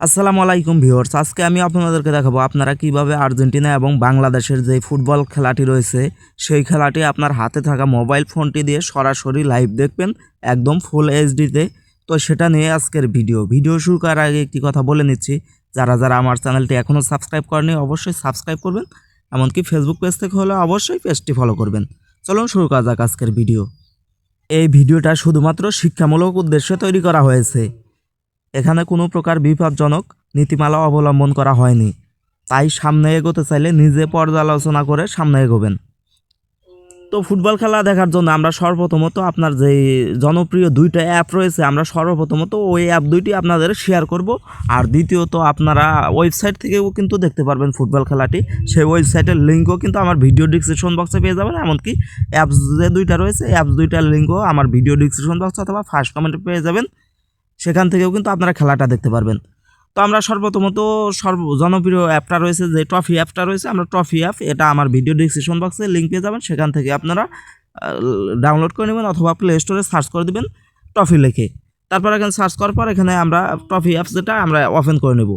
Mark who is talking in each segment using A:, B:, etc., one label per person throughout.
A: আসসালামু আলাইকুম ভিউয়ার্স, আজকে আমি আপনাদেরকে দেখাবো আপনারা কীভাবে আর্জেন্টিনা এবং বাংলাদেশের যে ফুটবল খেলাটি রয়েছে, সেই খেলাটি আপনার হাতে থাকা মোবাইল ফোনটি দিয়ে সরাসরি লাইভ দেখবেন, একদম ফুল এইচডিতে। তো সেটা নিয়ে আজকের ভিডিও। ভিডিও শুরু করার আগে একটি কথা বলে নিচ্ছি, যারা যারা আমার চ্যানেলটি এখনও সাবস্ক্রাইব করেনি অবশ্যই সাবস্ক্রাইব করবেন, এমনকি ফেসবুক পেজ থেকে হলে অবশ্যই পেজটি ফলো করবেন। চলুন শুরু করা যাক আজকের ভিডিও। এই ভিডিওটা শুধুমাত্র শিক্ষামূলক উদ্দেশ্যে তৈরি করা হয়েছে। এখানে কোনো প্রকার বিপজ্জনক নীতিমালা অবলম্বন করা হয়নি। তাই সামনে এগোতে চাইলে নিজে পর্যালোচনা করে সামনে এগোবেন। তো ফুটবল খেলা দেখার জন্য আমরা সর্বপ্রথমত আপনার যে জনপ্রিয় দুইটা অ্যাপ রয়েছে, আমরা সর্বপ্রথমত ওই অ্যাপ দুইটি আপনাদের শেয়ার করব। আর দ্বিতীয়ত আপনারা ওয়েবসাইট থেকেও কিন্তু দেখতে পারবেন ফুটবল খেলাটি। সেই ওয়েবসাইটের লিঙ্কও কিন্তু আমার ভিডিও ডিসক্রিপশন বক্সে পেয়ে যাবেন। এমনকি অ্যাপস যে দুইটা রয়েছে অ্যাপস দুইটার লিঙ্কও আমার ভিডিও ডিসক্রিপশন বক্স অথবা ফার্স্ট কমেন্টে পেয়ে যাবেন। সেখান থেকেও কিন্তু আপনারা খেলাটা দেখতে পারবেন। তো আমরা সর্বপ্রথমত সর্ব জনপ্রিয় অ্যাপটা রয়েছে যে ট্রফি অ্যাপটা রয়েছে, আমরা ট্রফি অ্যাপ, এটা আমার ভিডিও ডিসক্রিপশন বক্সে লিঙ্ক পেয়ে যাবেন, সেখান থেকে আপনারা ডাউনলোড করে নেবেন অথবা প্লে স্টোরে সার্চ করে দেবেন ট্রফি লেখে। তারপর এখানে সার্চ করার পর এখানে আমরা ট্রফি অ্যাপস যেটা আমরা ওপেন করে নেব।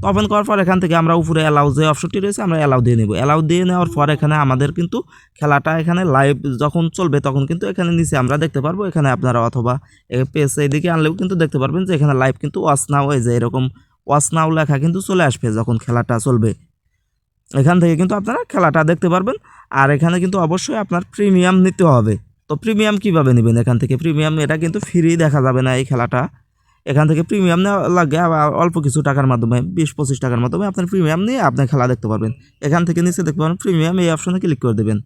A: তো ওপেন করার পর এখান থেকে আমরা উপরে অ্যালাউ যে অপশনটি রয়েছে, আমরা অ্যালাউ দিয়ে নেব। অ্যালাউ দিয়ে নেওয়ার পর এখানে আমাদের কিন্তু খেলাটা এখানে লাইভ যখন চলবে, তখন কিন্তু এখানে নিচে আমরা দেখতে পারব, এখানে আপনারা অথবা পেজ এদিকে আনলেও কিন্তু দেখতে পারবেন যে এখানে লাইভ কিন্তু ওয়াচ নাও এই যে এরকম ওয়াচ নাও লেখা কিন্তু চলে আসবে যখন খেলাটা চলবে। এখান থেকে কিন্তু আপনারা খেলাটা দেখতে পারবেন। আর এখানে কিন্তু অবশ্যই আপনার প্রিমিয়াম নিতে হবে। তো প্রিমিয়াম কীভাবে নেবেন? এখান থেকে প্রিমিয়াম এটা কিন্তু ফ্রি দেখা যাবে না এই খেলাটা। এখান থেকে প্রিমিয়াম নেওয়া লাগে, আবার অল্প কিছু টাকার মাধ্যমে, বিশ, পঁচিশ টাকার মাধ্যমে আপনার প্রিমিয়াম নিয়ে আপনি খেলা দেখতে পারবেন। এখান থেকে নিচে দেখতে পারবেন প্রিমিয়াম এই অপশনে ক্লিক করে দেবেন।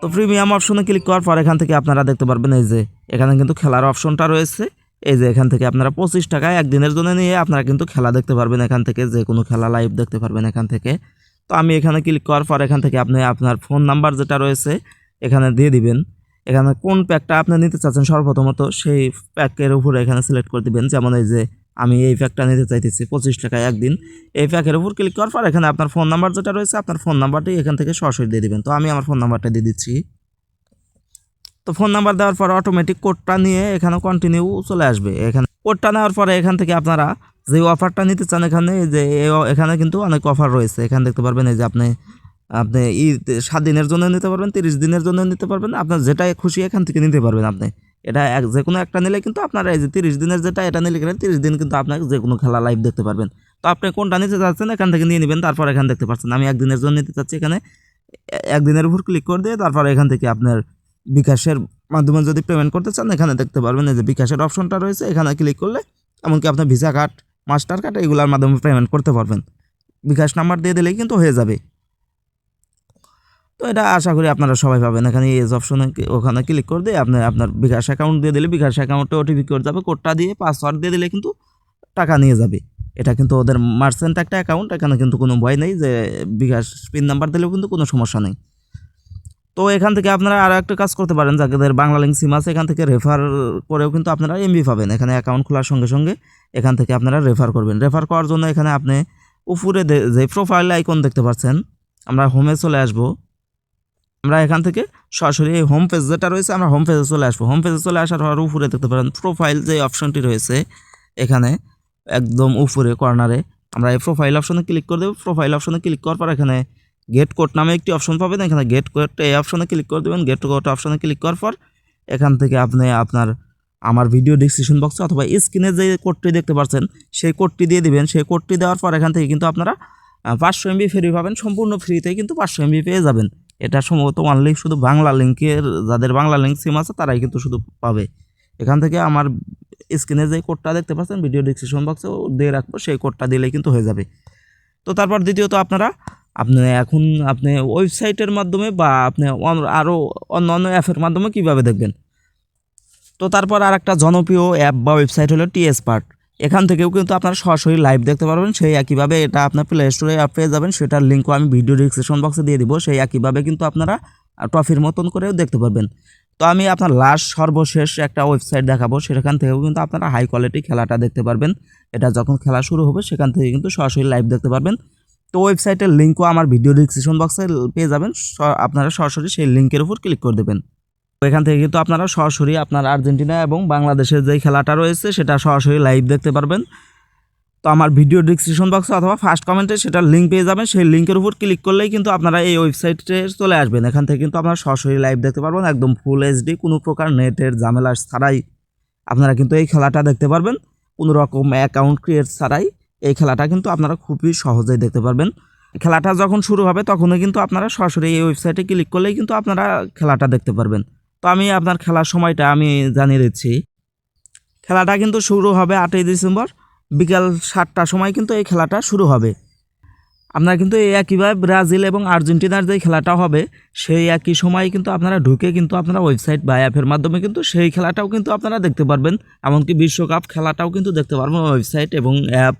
A: তো প্রিমিয়াম অপশনে ক্লিক করার পর এখান থেকে আপনারা দেখতে পারবেন এই যে, এখানে কিন্তু খেলার অপশনটা রয়েছে। এই যে এখান থেকে আপনারা পঁচিশ টাকায় একদিনের জন্য নিয়ে আপনারা কিন্তু খেলা দেখতে পারবেন এখান থেকে, যে কোনো খেলা লাইভ দেখতে পারবেন এখান থেকে। তো আমি এখানে ক্লিক করার পর এখান থেকে আপনি আপনার ফোন নাম্বার যেটা রয়েছে, এখানে দিয়ে দিবেন। এখানে কোন প্যাকটা আপনি নিতে চাচ্ছেন সর্বপ্রথমত সেই প্যাকের উপরে এখানে সিলেক্ট করে দিবেন। যেমন এই যে আমি এই প্যাকটা নিতে চাইতেছি পঁচিশ টাকায় একদিন। এই প্যাকের উপর ক্লিক করার পর এখানে আপনার ফোন নাম্বার যেটা রয়েছে, আপনার ফোন নাম্বারটি এখান থেকে সরাসরি দিয়ে দিবেন। তো আমি আমার ফোন নাম্বারটা দিয়ে দিচ্ছি। তো ফোন নাম্বার দেওয়ার পর অটোমেটিক কোডটা নিয়ে এখানে কন্টিনিউ চলে আসবে। এখানে কোডটা নেওয়ার পরে এখান থেকে আপনারা যে অফারটা নিতে চান এখানে যে এখানে কিন্তু অনেক অফার রয়েছে। এখানে দেখতে পারবেন এই যে আপনি আপনি ই সাত দিনের জন্য নিতে পারবেন, তিরিশ দিনের জন্য নিতে পারবেন, আপনার যেটা খুশি এখান থেকে নিতে পারবেন আপনি। এটা এক যে কোনো একটা নিলে কিন্তু আপনার এই যে তিরিশ দিনের যেটা এটা নিলে গেলে তিরিশ দিন কিন্তু আপনাকে যে কোনো খেলা লাইভ দেখতে পারবেন। তো আপনি কোনটা নিতে চাচ্ছেন এখান থেকে নিয়ে নেবেন, তারপর এখান দেখতে পাচ্ছেন আমি একদিনের জন্য নিতে চাচ্ছি এখানে। একদিনের উপর ক্লিক করে দিয়ে তারপর এখান থেকে আপনার বিকাশের মাধ্যমে যদি পেমেন্ট করতে চান, এখানে দেখতে পারবেন এই যে বিকাশের অপশনটা রয়েছে। এখানে ক্লিক করলে এমনকি আপনার ভিসা কার্ড মাস্টার কার্ড এগুলোর মাধ্যমে পেমেন্ট করতে পারবেন। বিকাশ নাম্বার দিয়ে দিলেই কিন্তু হয়ে যাবে। তো এটা আশা করি আপনারা সবাই পাবেন। এখানে এজ অপশনে ওখানে ক্লিক করে দিয়ে আপনি আপনার বিকাশ অ্যাকাউন্ট দিয়ে দিলে বিকাশ অ্যাকাউন্টে ওটিপি করে যাবে। কোডটা দিয়ে পাসওয়ার্ড দিয়ে দিলে কিন্তু টাকা নিয়ে যাবে। এটা কিন্তু ওদের মার্চেন্ট একটা অ্যাকাউন্ট এখানে কিন্তু কোনো ভয় নেই যে বিকাশ পিন নাম্বার দিলেও কিন্তু কোনো সমস্যা নেই। তো এখান থেকে আপনারা আরও একটা কাজ করতে পারেন, যাদের বাংলা লিঙ্ক সিম আছে, এখান থেকে রেফার করেও কিন্তু আপনারা এমবি পাবেন। এখানে অ্যাকাউন্ট খোলার সঙ্গে সঙ্গে এখান থেকে আপনারা রেফার করবেন। রেফার করার জন্য এখানে আপনি উপরে যে প্রোফাইল আইকন দেখতে পাচ্ছেন, আমরা হোমে চলে আসব। আমরা এখান থেকে সরাসরি এই হোম পেজ যেটা রয়েছে, আমরা হোম পেজে চলে আসব। হোম পেজে চলে আসার পর উপরে দেখতে পারেন প্রোফাইল যে অপশনটি রয়েছে, এখানে একদম উপরে কর্নারে আমরা এই প্রোফাইল অপশনে ক্লিক করে দেবো। প্রোফাইল অপশনে ক্লিক করার পর এখানে গেট কোড নামে একটি অপশন পাবেন। এখানে গেট কোড এই অপশনে ক্লিক করে দেবেন। গেট কোড অপশনে ক্লিক করার পর এখান থেকে আপনি আপনার, আমার ভিডিও ডিসক্রিপশন বক্সে অথবা স্ক্রিনে যে কোডটি দেখতে পাচ্ছেন, সেই কোডটি দিয়ে দিবেন। সেই কোডটি দেওয়ার পর এখান থেকে কিন্তু আপনারা পাঁচশো এমবি ফ্রি পাবেন। সম্পূর্ণ ফ্রিতে কিন্তু পাঁচশো এমবি পেয়ে যাবেন। এটা সম্ভবত অনলি শুধু বাংলা লিঙ্কের যাদের বাংলা লিঙ্ক সিম আছে, তারাই কিন্তু শুধু পাবে। এখান থেকে আমার স্ক্রিনে যে কোডটা দেখতে পাচ্ছেন ভিডিও ডিসক্রিপশন বক্সে দিয়ে রাখব, সেই কোডটা দিলেই কিন্তু হয়ে যাবে। তো তারপর দ্বিতীয়ত আপনারা, আপনি এখন আপনি ওয়েবসাইটের মাধ্যমে বা আপনি আরও অন্য অন্য অ্যাপের মাধ্যমে কীভাবে দেখবেন? তো তারপর আর একটা জনপ্রিয় অ্যাপ বা ওয়েবসাইট হলো টিএস পার্ট এখান থেকেও কিন্তু আপনারা সরাসরি লাইভ দেখতে পারবেন। সেই একইভাবে এটা আপনার প্লে স্টোরে পেয়ে যাবেন। সেটার লিঙ্কও আমি ভিডিও ডিসক্রিপশন বক্সে দিয়ে দিব। সেই একইভাবে কিন্তু আপনারা ট্রফির মতন করেও দেখতে পারবেন। তো আমি আপনার লাস্ট সর্বশেষ একটা ওয়েবসাইট দেখাবো। সেখান থেকেও কিন্তু আপনারা হাই কোয়ালিটি খেলাটা দেখতে পারবেন। এটা যখন খেলা শুরু হবে, সেখান থেকে কিন্তু সরাসরি লাইভ দেখতে পারবেন। তো ওয়েবসাইটের লিঙ্কও আমার ভিডিও ডিসক্রিপশন বক্সে পেয়ে যাবেন। আপনারা সরাসরি সেই লিঙ্কের উপর ক্লিক করে দেবেন। এখান থেকে কিন্তু আপনারা সরাসরি আপনার আর্জেন্টিনা এবং বাংলাদেশের যে খেলাটা রয়েছে, সেটা সরাসরি লাইভ দেখতে পারবেন। তো আমার ভিডিও ডিসক্রিপশন বক্সে অথবা ফার্স্ট কমেন্টে সেটার লিঙ্ক পেয়ে যাবেন। সেই লিঙ্কের উপর ক্লিক করলেই কিন্তু আপনারা এই ওয়েবসাইটে চলে আসবেন। এখান থেকে কিন্তু আপনারা সরাসরি লাইভ দেখতে পারবেন। একদম ফুল এইচডি কোনো প্রকার নেটের ঝামেলা ছাড়াই আপনারা কিন্তু এই খেলাটা দেখতে পারবেন। কোনো রকম অ্যাকাউন্ট ক্রিয়েট ছাড়াই এই খেলাটা কিন্তু আপনারা খুবই সহজেই দেখতে পারবেন। খেলাটা যখন শুরু হবে, তখনই কিন্তু আপনারা সরাসরি এই ওয়েবসাইটে ক্লিক করলেই কিন্তু আপনারা খেলাটা দেখতে পারবেন। তো আমি আপনার খেলার সময়টা আমি জানিয়ে দিচ্ছি। খেলাটা কিন্তু শুরু হবে আটই ডিসেম্বর, বিকাল সাতটার সময় কিন্তু এই খেলাটা শুরু হবে। আপনারা কিন্তু এই একইভাবে ব্রাজিল এবং আর্জেন্টিনার যে খেলাটা হবে, সেই একই সময় কিন্তু আপনারা ঢুকে কিন্তু আপনারা ওয়েবসাইট বা অ্যাপের মাধ্যমে কিন্তু সেই খেলাটাও কিন্তু আপনারা দেখতে পারবেন। এমনকি বিশ্বকাপ খেলাটাও কিন্তু দেখতে পারবেন ওয়েবসাইট এবং অ্যাপ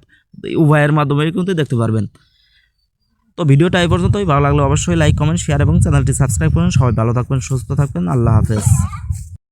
A: উভয়ের মাধ্যমে কিন্তু দেখতে পারবেন। তো ভিডিওটা এই পর্যন্তই। ভালো লাগলে অবশ্যই লাইক কমেন্ট শেয়ার এবং চ্যানেলটি সাবস্ক্রাইব করুন। সবাই ভালো থাকবেন, সুস্থ থাকবেন। আল্লাহ হাফেজ।